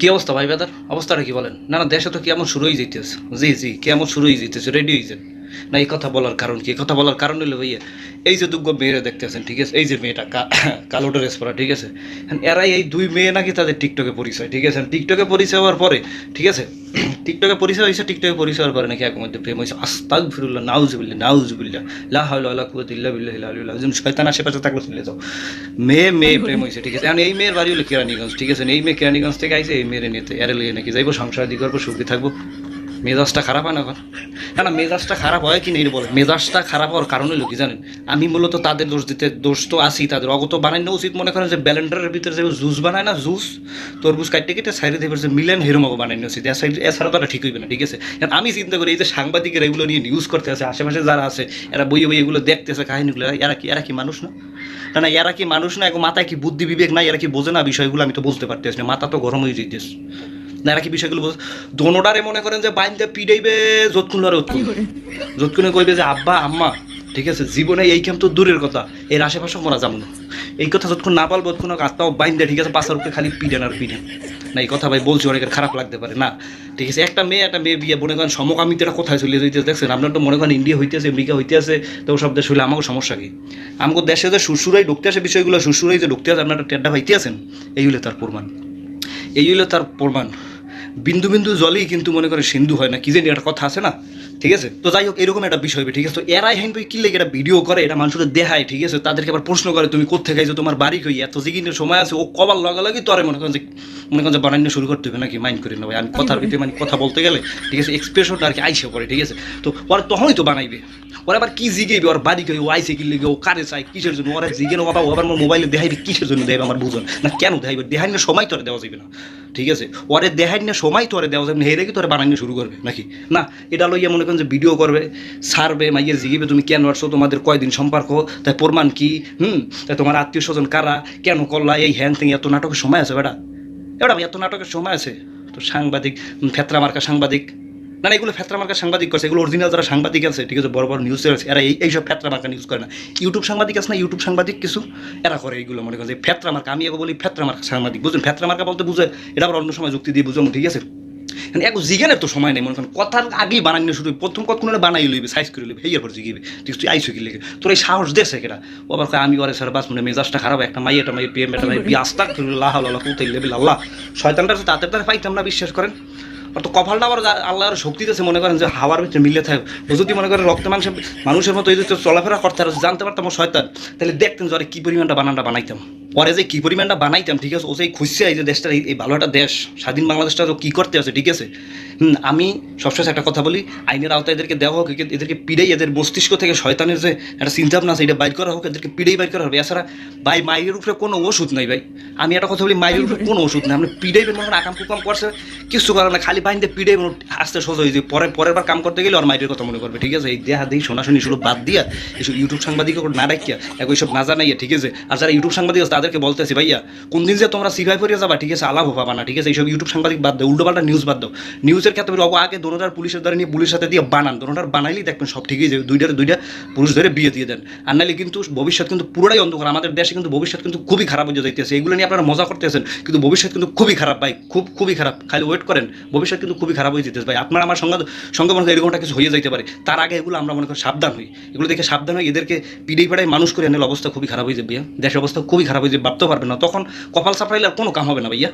কি অবস্থা ভাই ব্যাদার অবস্থাটা কি বলেন? না না, দেশে তো কেমন শুরু হয়ে যেতেছে জি জি, কেমন শুরু হয়ে যেতেছে রেডি হয়েছেন না, এই কথা বলার কারণ কি? কথা বলার কারণ হলো ভাইয়া, এই যে দুগ্গ মেয়েরা দেখতেছেন ঠিক আছে? এই যে মেয়েটা কালো ড্রেস পরা, ঠিক আছে? এরাই এই দুই মেয়ে নাকি তাদের টিকটকে পরিচয়, ঠিক আছে? টিকটকে পরিচয় হওয়ার পরে, ঠিক আছে? টিকটকে পরিচয় হয়েছে, টিকটকে পরিচয় হওয়ার পরে নাকি এক মধ্যে প্রেম হয়েছে। আস্তাক ফিরুল্লাহ বিল্লাহি আল আলিয়্যিল আযীম। শয়তান আশেপাশে থাকলে চলে যাও। মেয়ে মেয়ে প্রেম হয়েছে, ঠিক আছে? এখন এই মেয়ের বাড়ি হলো কেরানীগঞ্জ, ঠিক আছে? এই মেয়ে কেরানীগঞ্জ থেকে আইছে, এই মেয়ের নিতে এরে লিয়ে নাকি যাইবো, সংসার দিক সুখী থাকব। মেজাজটা খারাপ হয় না এখন না না মেজাজটা খারাপ হয় কি নেই বলে? মেজাজটা খারাপ হওয়ার কারণ হলো কি জানেন? আমি মূলত তাদের দোষ দিতে, দোষ তো আসি তাদের। অগত বানানো উচিত মনে করেন যে ব্যালেন্ডারের ভিতরে যে জুস বানায় না, জুস তরবুজ কাটতে কেটে সাইডে দিয়ে যে মিলেন হেরোমাকে বানানো উচিত। এছাড়া তারা ঠিক হইবে না, ঠিক আছে? এখন আমি চিন্তা করি এই যে সাংবাদিকের এগুলো নিয়ে নিউজ করতে আছে আশেপাশে যারা আছে, এরা বইয়ে বইয়ে এগুলো দেখতেছে, কাহিনীগুলো, এরা কি এরা কি মানুষ না? না না, এরা কি মানুষ না? এখন মাথায় কি বুদ্ধি বিবেক নাই? এরা কি বোঝে না? বিষয়গুলো আমি তো বুঝতে পারতেছি না। মাথা তো গরম হয়ে যেতেছে না এরা কি বিষয়গুলো বোঝে দোনোটারে মনে করেন যে বাইন্দে পিড়াইবে যতক্ষণ লড়ে উৎকুন যতক্ষণে কইবে যে আব্বা আম্মা ঠিক আছে জীবনে এই কেম তো দূরের কথা। এর আশেপাশে মরা যাব না। এই কথা যতক্ষণ না পারব ততক্ষণ আত্মাও বাইন্দে ঠিক আছে পাশার উপরে খালি পিডেন আর পিডেন। না এই কথা ভাই বলছি অনেকের খারাপ লাগতে পারে না। ঠিক আছে একটা মেয়ে একটা মেয়ে বিয়ে মনে করেন সমকামিতাটা কোথায় চলে যেতে দেখছেন? আপনার তো মনে করেন ইন্ডিয়া হইতেছে আমেরিকা হইতেছে তো সব দেশ হইলে আমাকে সমস্যা কি? আমাকে দেশে যে শ্বশুরাই ঢুকতে আসে বিষয়গুলো শ্বশুরাই যে ঢুকতে আসে আপনার টেড্ডা হইতে আছেন। এই হইলে তার প্রমাণ। এই হইল তার প্রমাণ। বিন্দু বিন্দু জলেই কিন্তু মনে করে সিন্ধু হয় না, কি জানি একটা কথা আছে না? ঠিক আছে? তো যাই হোক, এরকম একটা বিষয় ঠিক আছে? তো এরাই হেন কি লেগে একটা ভিডিও করে, এটা মানুষের দেখায়, ঠিক আছে? তাদেরকে আবার প্রশ্ন করে, তুমি কোথেকে খাইছো তোমার বাড়ি কই? এত জিগিনের সময় আছে, ও কবার লাগালাগি তোরে মনে করেন যে মনে করেন যে বানানো শুরু করতে হবে নাকি? মাইন্ড করে নেবে আমি কথার ভিতরে মানে কথা বলতে গেলে, ঠিক আছে এক্সপ্রেশনটা আর কি আইসে পড়ে, ঠিক আছে? তো ওরা তখনই তো বানাইবে। ওরা আবার কি জিগেইবে? ওর বাড়ি কই? ও আইসে কি লেগে? ও কারে চাই কিসের জন্য? ওরা জিগে বাবা ও আবার আমার মোবাইলে দেখাইবে, কিসের জন্য দেখাইবে আমার বুঝুন না। কেন দেখাইবে? দেখাইনের সময় তোরে দেওয়া যাবে না, ঠিক আছে? ওরে দেখাইনের সময় তোরে দেওয়া যাবে না। হেরে কি তোরে বানানো শুরু করবে নাকি? না, এটা লইয়া মনে করেন যে ভিডিও করবে সারবে মাইয়ে জিগিবে তুমি কেন আসছো? তোমাদের কয়দিন সম্পর্ক? তাই প্রমাণ কি? হুম? তাই তোমার আত্মীয় স্বজন কারা? কেন করলা? এই হ্যান থেকে এত নাটকের সময় আছে বেটা। এবার এত নাটকের সময় আছে তো সাংবাদিক ফেতরা মার্কা সাংবাদিক। না এগুলো ফেতরা মার্কা সাংবাদিক করছে, এগুলো অরিজিনাল যারা সাংবাদিক আছে, ঠিক আছে, বড় বড় নিউজ আছে, এরা এই এইসব ফেতরা মার্কা নিউজ করে না। ইউটিউব সাংবাদিক আছে না ইউটিউব সাংবাদিক কিছু, এরা করে এইগুলো মনে করে ফেতরা মার্কা, আমি এগুলো বলি ফেতরা মার্কা সাংবাদিক বুঝুন ফেতরা মার্কা বলতে বুঝে, এটা আবার অন্য সময় যুক্তি দিয়ে বুঝলাম ঠিক আছে? এক জিজ্ঞানের তো সময় নেই, মনে করেন, কথার আগেই বানানো শুরু প্রথম কতক্ষণ বানাই লইবে সাইজ করে লইবে হেয়ার পর জিগিবে তুই আইসো কি লেগে? তোর এই সাহস দেশে কেটা ও আবার আমি ওরে স্যার বাস মনে মেজাজটা খারাপ, একটা মাই একটা মাই পিএম একটা মাই বিয়াস্তা আল্লাহ আল্লাহ কুতাই লেবিল আল্লাহ। শয়তানটা তো তাদের তারা পাইতাম না, বিশ্বাস করেন? আর তো কপালটা আবার আল্লাহর শক্তি দিয়েছে মনে করেন যে হাওয়ার ভিতরে মিলে থাকে। ও যদি মনে করেন রক্ত মাংস মানুষের মতো এই চলাফেরা করতে জানতে পারতাম শয়তান। তাহলে দেখতেন যে কী পরিমাণটা বানানটা বানাইতাম। পরে যে কী পরিমাণটা বানাইতাম, ঠিক আছে? ও সেই খুঁজছে এই যে দেশটা এই ভালো একটা দেশ, স্বাধীন বাংলাদেশটা কী করতে আছে, ঠিক আছে? আমি সবসময় একটা কথা বলি, আইনের আওতায় এদেরকে দেওয়া হোক এদেরকে পিড়াই এদের মস্তিষ্ক থেকে শয়তানের যে একটা চিন্তা ভাবনা আছে, এটা বাইর করা হোক, এদেরকে পিড়াই বাইর করা হবে। এছাড়া ভাই, মায়ের উপরে কোনো ওষুধ নাই ভাই। আমি একটা কথা বলি, মায়ের উপরে কোনো ওষুধ নাই। আপনি পিড়াইবেন মনে আকাম কুকাম করছে, কিছু করার না খালি বাইন্দে পিড়াইবেন আস্তে সোজা হয়ে যায়। পরে পরের বার কাম করতে গেলে ওর মায়ের কথা মনে করবে ঠিক আছে? এই দেহা দেহি শোনাশুনি শুধু বাদ দিয়া এইসব ইউটিউব সাংবাদিক না রাখিয়া এক ওইসব না জানাইয়া, ঠিক আছে? আর যারা ইউটিউব সাংবাদিক আছে তাদেরকে বলতেছি, ভাইয়া, কোন দিন যে তোমরা সিভাই পড়িয়ে যাবা, ঠিক আছে, আলাপ পাবা না, ঠিক আছে, এইসব ইউটিউব সাংবাদিক বাদ দাও, উল্টোপাল্টা নিউজ বাদ দাও। নিউজের ক্ষেত্রে অব আগে দোনোটার পুলিশের দ্বারা নিয়ে পুলিশের সাথে দিয়ে বানান দোনোটার বানাইলেই দেখবেন সব ঠিকই যাবে দুইটার দুইটা পুরুষ ধরে বিয়ে দিয়ে দেন। আর নাহলে কিন্তু ভবিষ্যৎ কিন্তু পুরোটাই অন্ধকার, আমাদের দেশে কিন্তু ভবিষ্যৎ কিন্তু খুবই খারাপ হয়ে যাইতেছে, এগুলো নিয়ে আপনারা মজা করতেছেন, কিন্তু ভবিষ্যৎ কিন্তু খুবই খারাপ, ভাই, খুব, খুবই খারাপ। খালি ওয়েট করেন, ভবিষ্যৎ কিন্তু খুবই খারাপ হয়ে যেতেছে ভাই। আপনার আমার সঙ্গে সঙ্গে মনে হয় এরকমটা কিছু হয়ে যাইতে পারে। তার আগে এগুলো আমরা মনে করি সাবধান হই। এগুলো দেখে সাবধান হই, এদেরকে পিড়েই পাড়ায় মানুষ করে আনলে অবস্থা খুবই খারাপ হয়ে যাবে। দেশের অবস্থা খুবই খারাপ হয়ে যাবে। ভাবতেও পারবে না তখন কপাল সাফাইলে আর কোনো কাম হবে না ভাইয়া।